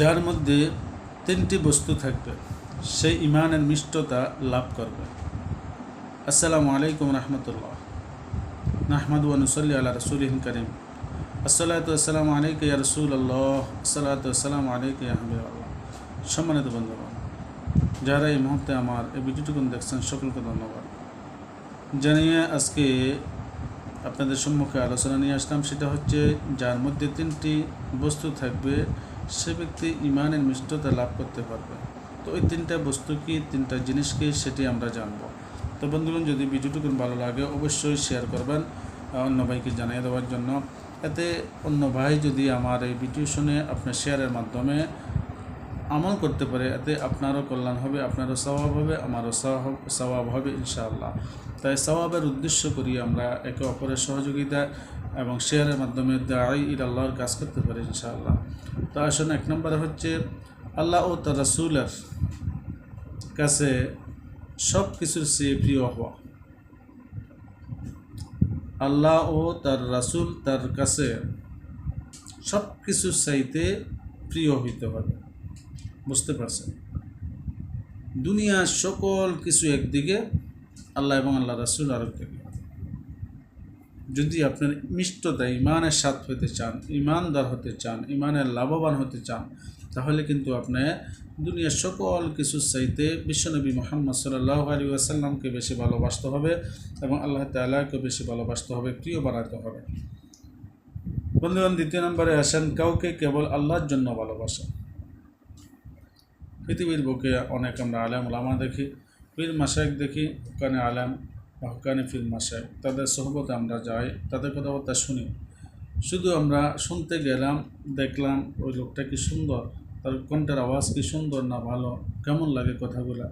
যার মধ্যে তিনটি বস্তু থাকবে, সেই ইমানের মিষ্টতা লাভ করবে। আসসালামু আলাইকুম রহমতুল্লাহ। নাহমাদ ওয়ানুসল্লি আল্লাহ রসুলহিন করিম। আসসালাতু আসসালামু আলাইক ইয়া রসুল আল্লাহ আসসালাতু আসসালামু আলাইক আল্লাহ। সম্মানিত বন্ধুগণ, যারা এই মুহূর্তে আমার এই ভিডিওটুকুন দেখছেন, সকলকে ধন্যবাদ। জানিয়ে আজকে আপনাদের সম্মুখে আলোচনা নিয়ে আসলাম, সেটা হচ্ছে যার মধ্যে তিনটি বস্তু থাকবে সে ব্যক্তি ইমানের মিষ্টতা লাভ করতে পারবে। তো ওই তিনটা বস্তু কি, তিনটা জিনিস কি, সেটি আমরা জানব। তো বন্ধুগণ, যদি ভিডিওটুকু ভালো লাগে, অবশ্যই শেয়ার করবেন অন্য ভাইকে জানিয়ে দেওয়ার জন্য। এতে অন্য ভাই যদি আমার এই ভিডিও শুনে আপনার শেয়ারের মাধ্যমে আমল করতে পারে, এতে আপনারও কল্যাণ হবে, আপনারও স্বভাব হবে, আমারও স্বভাব হবে, ইনশাআল্লাহ। তাই স্বভাবের উদ্দেশ্য করি আমরা একে অপরের সহযোগিতা এবং শেয়ারের মাধ্যমে দাঁড়াই ইর আল্লাহর কাজ করতে পারি ইনশাআল্লাহ। তো আসুন এক নম্বরে হচ্ছে, আল্লাহ ও তার রাসুলের কাছে সব কিছুর চেয়ে প্রিয় হওয়া। আল্লাহ ও তার রাসূল তার কাছে সব কিছুর চাইতে প্রিয় হইতে হবে। বুঝতে পারছেন? দুনিয়ার সকল কিছু একদিকে, আল্লাহ এবং আল্লাহ রাসুল আরেকদিকে। যদি আপনার মিষ্টতা ইমানের স্বাদ হতে চান, ইমানদার হতে চান, ইমানের লাভবান হতে চান, তাহলে কিন্তু আপনি দুনিয়ার সকল কিছুর চাইতে বিশ্বনবী মোহাম্মদ সাল্লাহ আলী আসাল্লামকে বেশি ভালোবাসতে হবে এবং আল্লাহ তাল্লাহকে বেশি ভালোবাসতে হবে, প্রিয় বানাতে হবে। বন্ধুগণ, দ্বিতীয় নম্বরে আসেন, কাউকে কেবল আল্লাহর জন্য ভালোবাসা। পৃথিবীর বুকে অনেক আমরা আলেম ওলামা দেখি, পীর মাসায়েক দেখি, ওখানে আলেম ওখানে পীর মাসায়েক তাদের সহবতে আমরা যাই, তাদের কথাবার্তা শুনি। শুধু আমরা শুনতে গেলাম, দেখলাম, ওই লোকটা কি সুন্দর, তার কণ্ঠের আওয়াজ কি সুন্দর না ভালো, কেমন লাগে কথাগুলা,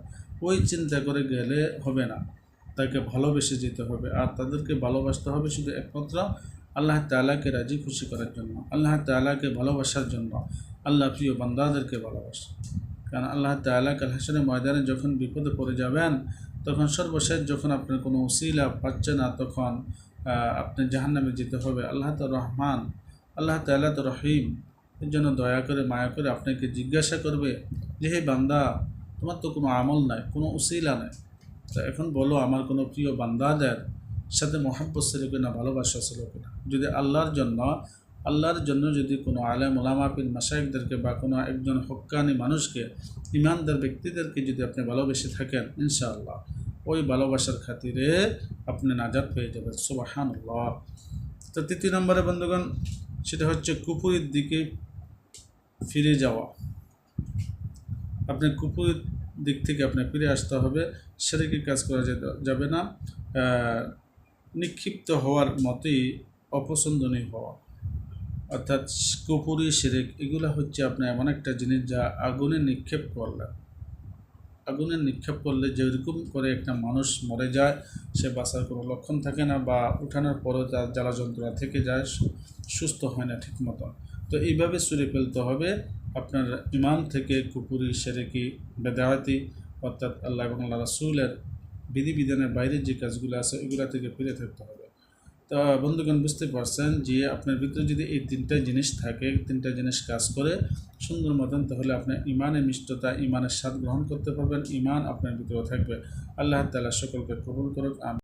ওই চিন্তা করে গেলে হবে না। তাকে ভালোবেসে যেতে হবে, আর তাদেরকে ভালোবাসতে হবে শুধু একমাত্র আল্লাহ তালাকে রাজি খুশি করার জন্য, আল্লাহ তালাকে ভালোবাসার জন্য, আল্লাহ প্রিয় বান্দাদেরকে ভালোবাসা। কারণ আল্লাহ তালা কাল হাসনের ময়দানে যখন বিপদে পড়ে যাবেন তখন সর্বশেষ যখন আপনার কোনো উসিলা পাচ্ছে না, তখন আপনি জাহান্নামে যেতে হবে। আল্লাহ তো রহমান, আল্লাহ তাল্লাহ তো রহিম। এর জন্য দয়া করে, মায়া করে আপনাকে জিজ্ঞাসা করবে যে, হে বান্দা, তোমার তো কোনো আমল নাই, কোনো উসিলা নাই। তা এখন বলো, আমার কোনো প্রিয় বান্দাদের সাথে মহাব্বত ছিল কিনা, ভালোবাসা ছিল কিনা? যদি আল্লাহর জন্য আল্লাহর জন্য যদি কোনো আলেম ওলামাপিন মাসাইকদেরকে বা কোনো একজন হক্কানি মানুষকে, ইমানদার ব্যক্তিদেরকে যদি আপনি ভালোবেসে থাকেন, ইনশাআল্লাহ, ওই ভালোবাসার খাতিরে আপনি নাজাদ পেয়ে যাবেন। সুবাহান তো তৃতীয় নম্বরে বন্ধুগণ, সেটা হচ্ছে কুপুরের দিকে ফিরে যাওয়া। আপনি কুপুরের দিক থেকে আপনি ফিরে আসতে হবে সেটাকে কাজ করা যাবে না। নিক্ষিপ্ত হওয়ার মতোই অপছন্দনীয় হওয়া। অর্থাৎ কুপুরি সেরেক এগুলো হচ্ছে আপনার এমন একটা জিনিস যা আগুনে নিক্ষেপ করলে। আগুনে নিক্ষেপ করলে যেরকম করে একটা মানুষ মরে যায়, সে বাঁচার কোনো লক্ষণ থাকে না বা উঠানোর পরও তার জ্বালা যন্ত্রণা থেকে যায় সুস্থ হয় না ঠিক মতো তো এইভাবে সুরে ফেলতে হবে আপনার ইমান থেকে কুপুরি সেরেকি বেদাহাতি অর্থাৎ আল্লাহ এবং আল্লাহ রাসুলের বিধিবিধানের বাইরে যে কাজগুলো আছে, এগুলা থেকে ফিরে থাকতে হবে। তা বন্ধুগণ বুঝতে পারছেন যে আপনার ভিতরে যদি এই তিনটা জিনিস থাকে, তিনটা জিনিস কাজ করে, সুন্দর মতন, তাহলে আপনার ইমানের মিষ্টতা, ইমানের স্বাদ গ্রহণ করতে পারবেন, ইমান আপনার ভিতরে থাকবে আল্লাহ তালা সকলকে কবুল করুক।